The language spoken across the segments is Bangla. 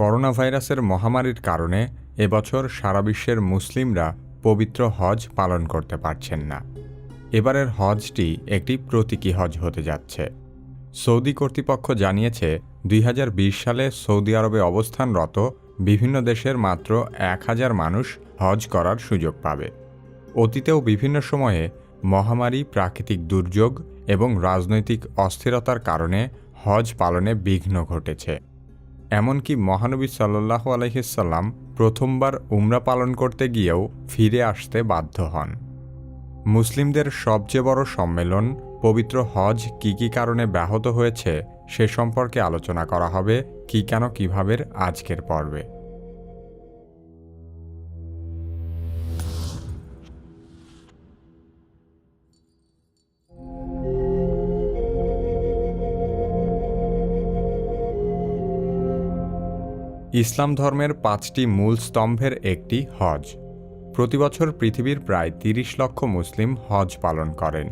করোনা ভাইরাসের মহামারীর কারণে এবছর সারা বিশ্বের মুসলিমরা পবিত্র হজ পালন করতে পারছেন না। এবারের হজটি একটি প্রতীকী হজ হতে যাচ্ছে। সৌদি কর্তৃপক্ষ জানিয়েছে, দুই হাজার বিশ সালে সৌদি আরবে অবস্থানরত বিভিন্ন দেশের মাত্র এক হাজার মানুষ হজ করার সুযোগ পাবে। অতীতেও বিভিন্ন সময়ে মহামারী প্রাকৃতিক দুর্যোগ এবং রাজনৈতিক অস্থিরতার কারণে হজ পালনে বিঘ্ন ঘটেছে। এমনকি মহানবী সাল্লাহ আলহিসাল্লাম প্রথমবার উমরা পালন করতে গিয়েও ফিরে আসতে বাধ্য হন। মুসলিমদের সবচেয়ে বড় সম্মেলন, পবিত্র হজ কী কী কারণে ব্যাহত হয়েছে সে সম্পর্কে আলোচনা করা হবে, কি কেন কীভাবে আজকের পর্বে। ইসলাম ধর্মের পাঁচটি মূল স্তম্ভের একটি হজ। প্রতিবছর পৃথিবীর প্রায় তিরিশ লক্ষ মুসলিম হজ পালন করেন।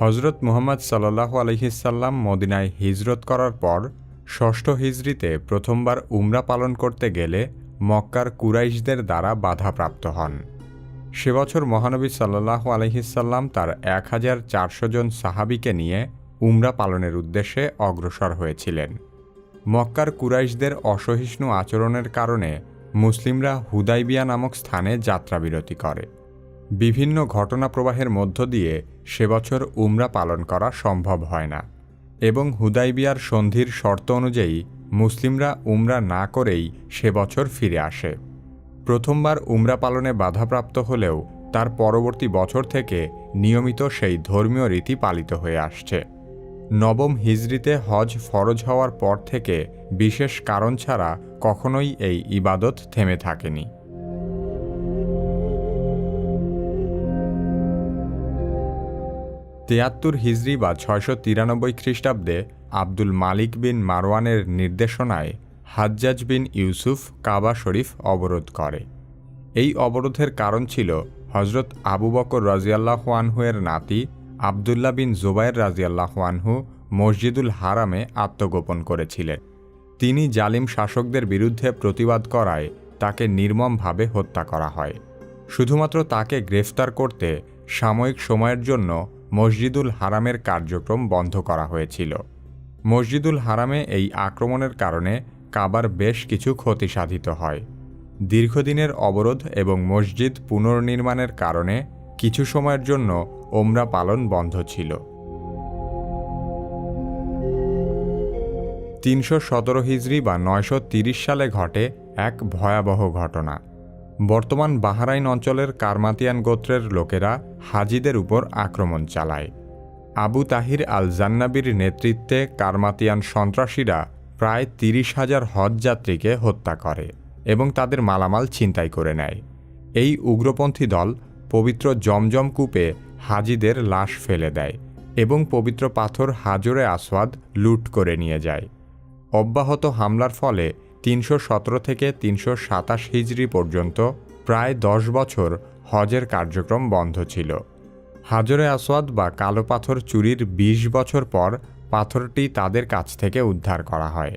হজরত মুহম্মদ সাল্লাহ আলহিসাল্লাম মদিনায় হিজরত করার পর ষষ্ঠ হিজরিতে প্রথমবার উমরা পালন করতে গেলে মক্কার কুরাইশদের দ্বারা বাধাপ্রাপ্ত হন। সে বছর মহানবী সাল্লাহ আলহিসাল্লাম তার এক হাজার চারশো জন সাহাবিকে নিয়ে উমরা পালনের উদ্দেশ্যে অগ্রসর হয়েছিলেন। মক্কার কুরাইশদের অসহিষ্ণু আচরণের কারণে মুসলিমরা হুদাইবিয়া নামক স্থানে যাত্রাবিরতি করে। বিভিন্ন ঘটনা প্রবাহের মধ্য দিয়ে সে বছর উমরা পালন করা সম্ভব হয় না এবং হুদাইবিয়ার সন্ধির শর্ত অনুযায়ী মুসলিমরা উমরা না করেই সে বছর ফিরে আসে। প্রথমবার উমরা পালনে বাধাপ্রাপ্ত হলেও তার পরবর্তী বছর থেকে নিয়মিত সেই ধর্মীয় রীতি পালিত হয়ে আসছে। নবম হিজরিতে হজ ফরজ হওয়ার পর থেকে বিশেষ কারণ ছাড়া কখনোই এই ইবাদত থেমে থাকেনি। তিয়াত্তর হিজরি বা ছয়শো তিরানব্বই খ্রিস্টাব্দে আব্দুল মালিক বিন মারওয়ানের নির্দেশনায় হাজ্জাজ বিন ইউসুফ কাবা শরীফ অবরোধ করে। এই অবরোধের কারণ ছিল হজরত আবু বকর রাজিয়াল্লাহুয়ানহুয়ের নাতি আবদুল্লাহ বিন জোবায়ের রাজিয়াল্লাহুয়ানহু মসজিদুল হারামে আত্মগোপন করেছিলেন। তিনি জালিম শাসকদের বিরুদ্ধে প্রতিবাদ করায় তাকে নির্মমভাবে হত্যা করা হয়। শুধুমাত্র তাকে গ্রেফতার করতে সাময়িক সময়ের জন্য মসজিদুল হারামের কার্যক্রম বন্ধ করা হয়েছিল। মসজিদুল হারামে এই আক্রমণের কারণে কাবার বেশ কিছু ক্ষতি সাধিত হয়। দীর্ঘদিনের অবরোধ এবং মসজিদ পুনর্নির্মাণের কারণে কিছু সময়ের জন্য ওমরা পালন বন্ধ ছিল। তিনশো সতেরো হিজড়ি বা নয়শো তিরিশ সালে ঘটে এক ভয়াবহ ঘটনা। বর্তমান বাহারাইন অঞ্চলের কারমাতিয়ান গোত্রের লোকেরা হাজিদের উপর আক্রমণ চালায়। আবু তাহির আল জান্নাবির নেতৃত্বে কারমাতিয়ান সন্ত্রাসীরা প্রায় তিরিশ হাজার হজ যাত্রীকে হত্যা করে এবং তাদের মালামাল ছিনতাই করে নেয়। এই উগ্রপন্থী দল পবিত্র জমজম কূপে হাজিদের লাশ ফেলে দেয় এবং পবিত্র পাথর হাজরে আসওয়াদ লুট করে নিয়ে যায়। অব্যাহত হামলার ফলে তিনশো সতেরো থেকে তিনশো সাতাশ হিজড়ি পর্যন্ত প্রায় দশ বছর হজের কার্যক্রম বন্ধ ছিল। হাজরে আসওয়াদ বা কালো পাথর চুরির ২০ বছর পর পাথরটি তাদের কাছ থেকে উদ্ধার করা হয়।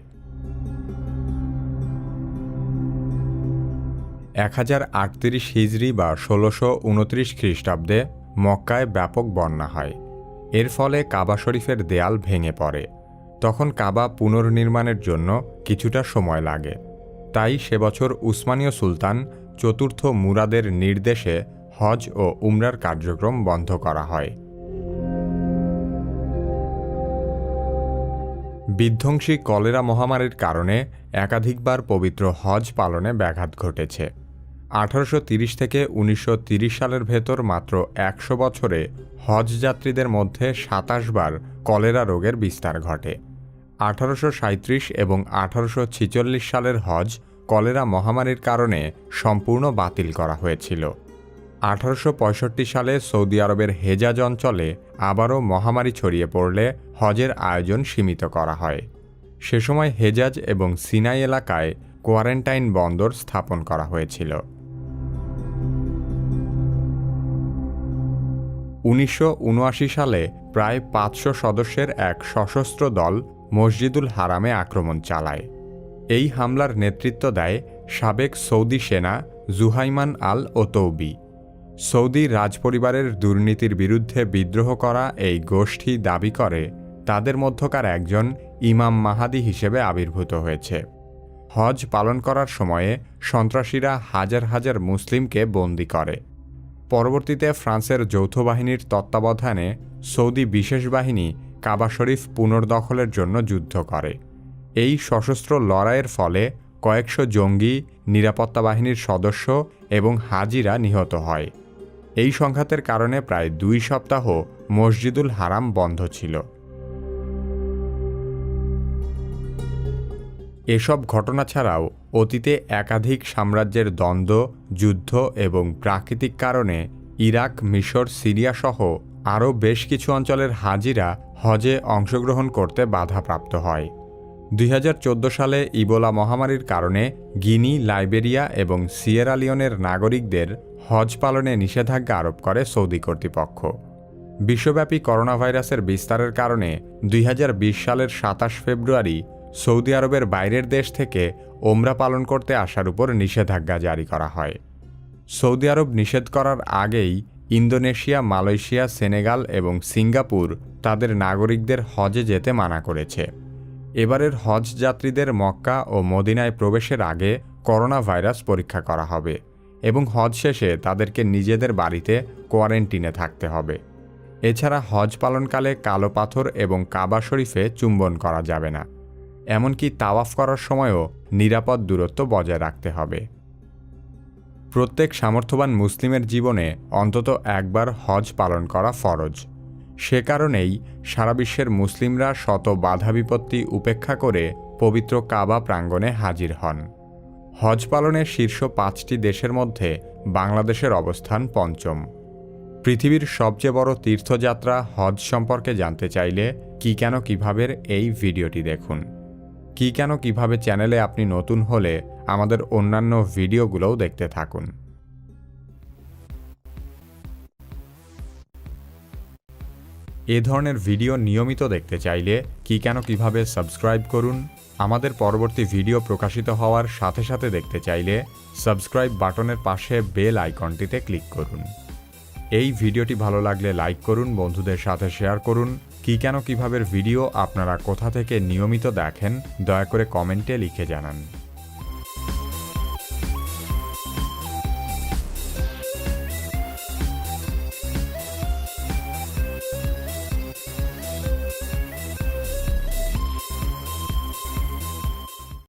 এক হাজার আটত্রিশ হিজড়ি বা ষোলোশো উনত্রিশ খ্রিস্টাব্দে মক্কায় ব্যাপক বন্যা হয়। এর ফলে কাবা শরীফের দেয়াল ভেঙে পড়ে। তখন কাবা পুনর্নির্মাণের জন্য কিছুটা সময় লাগে। তাই সে বছর উসমানীয় সুলতান চতুর্থ মুরাদের নির্দেশে হজ ও উমরার কার্যক্রম বন্ধ করা হয়। বিধ্বংসী কলেরা মহামারীর কারণে একাধিকবার পবিত্র হজ পালনে ব্যাঘাত ঘটেছে। আঠারোশো থেকে উনিশশো সালের ভেতর মাত্র একশো বছরে হজ যাত্রীদের মধ্যে সাতাশ বার কলেরা রোগের বিস্তার ঘটে। আঠারোশো সাঁইত্রিশ এবং আঠারোশো ছেচল্লিশ সালের হজ কলেরা মহামারীর কারণে সম্পূর্ণ বাতিল করা হয়েছিল। আঠারোশো পঁয়ষট্টি সালে সৌদি আরবের হেজাজ অঞ্চলে আবারও মহামারী ছড়িয়ে পড়লে হজের আয়োজন সীমিত করা হয়। সে সময় হেজাজ এবং সিনাই এলাকায় কোয়ারেন্টাইন বন্দর স্থাপন করা হয়েছিল। উনিশশো উনআশি সালে প্রায় পাঁচশো সদস্যের এক সশস্ত্র দল মসজিদুল হারামে আক্রমণ চালায়। এই হামলার নেতৃত্ব দেয় সাবেক সৌদি সেনা জুহাইমান আল ওতৌবি। সৌদি রাজপরিবারের দুর্নীতির বিরুদ্ধে বিদ্রোহ করা এই গোষ্ঠী দাবি করে, তাদের মধ্যকার একজন ইমাম মাহাদি হিসেবে আবির্ভূত হয়েছে। হজ পালন করার সময়ে সন্ত্রাসীরা হাজার হাজার মুসলিমকে বন্দি করে। পরবর্তীতে ফ্রান্সের যৌথ বাহিনীর তত্ত্বাবধানে সৌদি বিশেষ বাহিনী কাবা শরীফ পুনর্দখলের জন্য যুদ্ধ করে। এই সশস্ত্র লড়াইয়ের ফলে কয়েকশো জঙ্গি, নিরাপত্তা বাহিনীর সদস্য এবং হাজিরা নিহত হয়। এই সংঘাতের কারণে প্রায় দুই সপ্তাহ মসজিদুল হারাম বন্ধ ছিল। এসব ঘটনা ছাড়াও অতীতে একাধিক সাম্রাজ্যের দ্বন্দ্ব, যুদ্ধ এবং প্রাকৃতিক কারণে ইরাক, মিশর সিরিয়া সহ আরও বেশ কিছু অঞ্চলের হাজিরা হজে অংশগ্রহণ করতে বাধাপ্রাপ্ত হয়। দুই হাজার চোদ্দ সালে ইবোলা মহামারীর কারণে গিনি, লাইবেরিয়া এবং সিয়েরা লিওনের নাগরিকদের হজ পালনে নিষেধাজ্ঞা আরোপ করে সৌদি কর্তৃপক্ষ। বিশ্বব্যাপী করোনা ভাইরাসের বিস্তারের কারণে দুই হাজার বিশ সালের সাতাশ ফেব্রুয়ারি সৌদি আরবের বাইরের দেশ থেকে ওমরা পালন করতে আসার উপর নিষেধাজ্ঞা জারি করা হয়। সৌদি আরব নিষেধ করার আগেই ইন্দোনেশিয়া, মালয়েশিয়া, সেনেগাল এবং সিঙ্গাপুর তাদের নাগরিকদের হজে যেতে মানা করেছে। এবারের হজ যাত্রীদের মক্কা ও মদিনায় প্রবেশের আগে করোনা ভাইরাস পরীক্ষা করা হবে এবং হজ শেষে তাদেরকে নিজেদের বাড়িতে কোয়ারেন্টিনে থাকতে হবে। এছাড়া হজ পালনকালে কালো পাথর এবং কাবা শরীফে চুম্বন করা যাবে না। এমনকি তাওয়াফ করার সময়ও নিরাপদ দূরত্ব বজায় রাখতে হবে। প্রত্যেক সামর্থ্যবান মুসলিমের জীবনে অন্তত একবার হজ পালন করা ফরজ। সে কারণেই সারা বিশ্বের মুসলিমরা শত বাধা বিপত্তি উপেক্ষা করে পবিত্র কাবা প্রাঙ্গণে হাজির হন। হজ পালনের শীর্ষ পাঁচটি দেশের মধ্যে বাংলাদেশের অবস্থান পঞ্চম। পৃথিবীর সবচেয়ে বড় তীর্থযাত্রা হজ সম্পর্কে জানতে চাইলে কি কেন কীভাবে এই ভিডিওটি দেখুন। কি কেন কীভাবে চ্যানেলে আপনি নতুন হলে আমাদের অন্যান্য ভিডিওগুলোও দেখতে থাকুন। এ ধরনের ভিডিও নিয়মিত দেখতে চাইলে কি কেন কীভাবে সাবস্ক্রাইব করুন, আমাদের পরবর্তী ভিডিও প্রকাশিত হওয়ার সাথে সাথে দেখতে চাইলে সাবস্ক্রাইব বাটনের পাশে বেল আইকনটিতে ক্লিক করুন। এই ভিডিওটি ভালো লাগলে লাইক করুন, বন্ধুদের সাথে শেয়ার করুন কি কেন কীভাবে ভিডিও আপনারা কোথা থেকে নিয়মিত দেখেন দয়া করে কমেন্টে লিখে জানান।